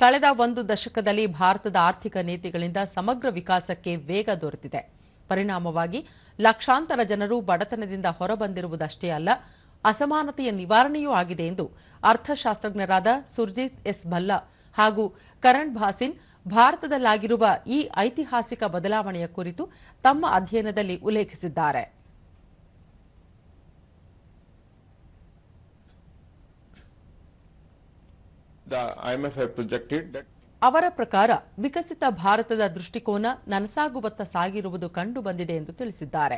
ಕಳೆದ ಒಂದು ದಶಕದಲ್ಲಿ ಭಾರತದ ಆರ್ಥಿಕ ನೀತಿಗಳಿಂದ ಸಮಗ್ರ ವಿಕಾಸಕ್ಕೆ ವೇಗ ದೊರೆತಿದೆ. ಪರಿಣಾಮವಾಗಿ ಲಕ್ಷಾಂತರ ಜನರು ಬಡತನದಿಂದ ಹೊರಬಂದಿರುವುದಷ್ಟೇ ಅಲ್ಲ, ಅಸಮಾನತೆಯ ನಿವಾರಣೆಯೂ ಆಗಿದೆ ಎಂದು ಅರ್ಥಶಾಸ್ತ್ರಜ್ಞರಾದ ಸುರ್ಜಿತ್ ಎಸ್ ಭಲ್ಲಾ ಹಾಗೂ ಕರಣ್ ಭಾಸಿನ್ ಭಾರತದಲ್ಲಾಗಿರುವ ಈ ಐತಿಹಾಸಿಕ ಬದಲಾವಣೆಯ ಕುರಿತು ತಮ್ಮ ಅಧ್ಯಯನದಲ್ಲಿ ಉಲ್ಲೇಖಿಸಿದ್ದಾರೆ The IMF have projected that ಅವರ ಪ್ರಕಾರ ವಿಕಸಿತ ಭಾರತದ ದೃಷ್ಟಿಕೋನ ನನಸಾಗುವತ್ತ ಸಾಗಿರುವುದು ಕಂಡು ಬಂದಿದೆ ಎಂದು ತಿಳಿಸಿದ್ದಾರೆ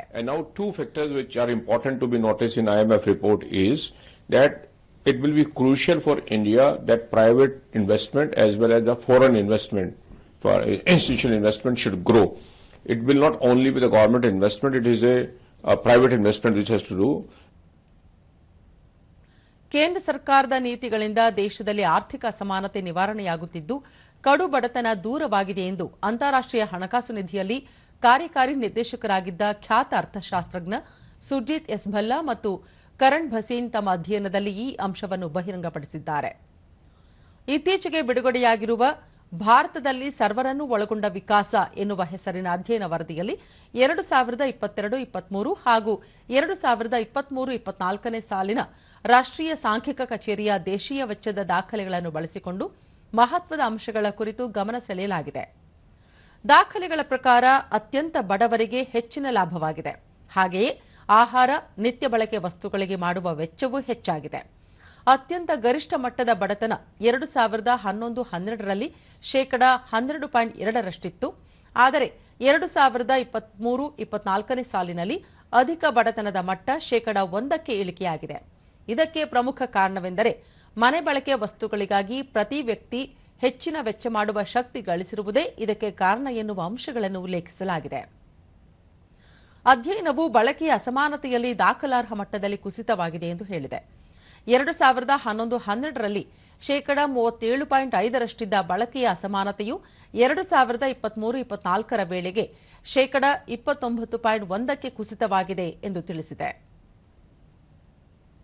it will be crucial for India that private investment as well as the foreign investment for institutional investment should grow. It will not only be the government investment, it is a, a private investment which has to do. ಕೇಂದ್ರ ಸರ್ಕಾರದ ನೀತಿಗಳಿಂದ ದೇಶದಲ್ಲಿ ಆರ್ಥಿಕ ಅಸಮಾನತೆ ನಿವಾರಣೆಯಾಗುತ್ತಿದ್ದು, ಕಡು ಬಡತನ ದೂರವಾಗಿದೆ ಎಂದು ಅಂತಾರಾಷ್ಟ್ರೀಯ ಹಣಕಾಸು ನಿಧಿಯಲ್ಲಿ ಕಾರ್ಯಕಾರಿ ನಿರ್ದೇಶಕರಾಗಿದ್ದ ಖ್ಯಾತ ಅರ್ಥಶಾಸ್ತ್ರಜ್ಞ ಸುರ್ಜಿತ್ ಎಸ್ ಭಲ್ಲಾ ಮತ್ತು ಕರಣ್ ಭಸೀನ್ ತಮ್ಮ ಅಧ್ಯಯನದಲ್ಲಿ ಈ ಅಂಶವನ್ನು ಬಹಿರಂಗಪಡಿಸಿದ್ದಾರೆ. ಇತ್ತೀಚೆಗೆ ಬಿಡುಗಡೆಯಾಗಿರುವ ಭಾರತದಲ್ಲಿ ಸರ್ವರನ್ನು ಒಳಗೊಂಡ ವಿಕಾಸ ಎನ್ನುವ ಹೆಸರಿನ ಅಧ್ಯಯನ ವರದಿಯಲ್ಲಿ ಎರಡು ಸಾವಿರದ ಇಪ್ಪತ್ತೆರಡು, ಇಪ್ಪತ್ಮೂರು ಹಾಗೂ ಎರಡು ಸಾವಿರದ ಇಪ್ಪತ್ಮೂರು, ಇಪ್ಪತ್ನಾಲ್ಕನೇ ಸಾಲಿನ ರಾಷ್ಟ್ರೀಯ ಸಾಂಖ್ಯಿಕ ಕಚೇರಿಯ ದೇಶೀಯ ವೆಚ್ಚದ ದಾಖಲೆಗಳನ್ನು ಬಳಸಿಕೊಂಡು ಮಹತ್ವದ ಅಂಶಗಳ ಕುರಿತು ಗಮನ ಸೆಳೆಯಲಾಗಿದೆ. ದಾಖಲೆಗಳ ಪ್ರಕಾರ ಅತ್ಯಂತ ಬಡವರಿಗೆ ಹೆಚ್ಚಿನ ಲಾಭವಾಗಿದೆ. ಹಾಗೆಯೇ ಆಹಾರ, ನಿತ್ಯ ಬಳಕೆ ವಸ್ತುಗಳಿಗೆ ಮಾಡುವ ವೆಚ್ಚವೂ ಹೆಚ್ಚಾಗಿದೆ. ಅತ್ಯಂತ ಗರಿಷ್ಠ ಮಟ್ಟದ ಬಡತನ ಎರಡು ಸಾವಿರದ ಹನ್ನೊಂದು ಹನ್ನೆರಡರಲ್ಲಿ ಶೇಕಡ ಹನ್ನೆರಡು ಪಾಯಿಂಟ್ ಎರಡರಷ್ಟಿತ್ತು. ಆದರೆ ಎರಡು ಸಾವಿರದ ಇಪ್ಪತ್ಮೂರು ಇಪ್ಪತ್ನಾಲ್ಕನೇ ಸಾಲಿನಲ್ಲಿ ಅಧಿಕ ಬಡತನದ ಮಟ್ಟ ಶೇಕಡ ಒಂದಕ್ಕೆ ಇಳಿಕೆಯಾಗಿದೆ. ಇದಕ್ಕೆ ಪ್ರಮುಖ ಕಾರಣವೆಂದರೆ ಮನೆ ಬಳಕೆ ವಸ್ತುಗಳಿಗಾಗಿ ಪ್ರತಿ ವ್ಯಕ್ತಿ ಹೆಚ್ಚಿನ ವೆಚ್ಚ ಮಾಡುವ ಶಕ್ತಿ ಗಳಿಸಿರುವುದೇ ಇದಕ್ಕೆ ಕಾರಣ ಎನ್ನುವ ಅಂಶಗಳನ್ನು ಉಲ್ಲೇಖಿಸಲಾಗಿದೆ. ಅಧ್ಯಯನವು ಬಳಕೆಯ ಅಸಮಾನತೆಯಲ್ಲಿ ದಾಖಲಾರ್ಹ ಮಟ್ಟದಲ್ಲಿ ಕುಸಿತವಾಗಿದೆ ಎಂದು ಹೇಳಿದೆ. ಎರಡು ಸಾವಿರದ ಹನ್ನೊಂದು ಹನ್ನೆರಡರಲ್ಲಿ ಶೇಕಡ ಮೂವತ್ತೇಳು ಪಾಯಿಂಟ್ ಐದರಷ್ಟಿದ್ದ ಬಳಕೆಯ ಅಸಮಾನತೆಯು ಎರಡು ಸಾವಿರದ ಇಪ್ಪತ್ಮೂರು ಇಪ್ಪತ್ನಾಲ್ಕರ ವೇಳೆಗೆ ಶೇಕಡ ಇಪ್ಪತ್ತೊಂಬತ್ತು ಪಾಯಿಂಟ್ ಒಂದಕ್ಕೆ ಕುಸಿತವಾಗಿದೆ ಎಂದು ತಿಳಿಸಿದೆ.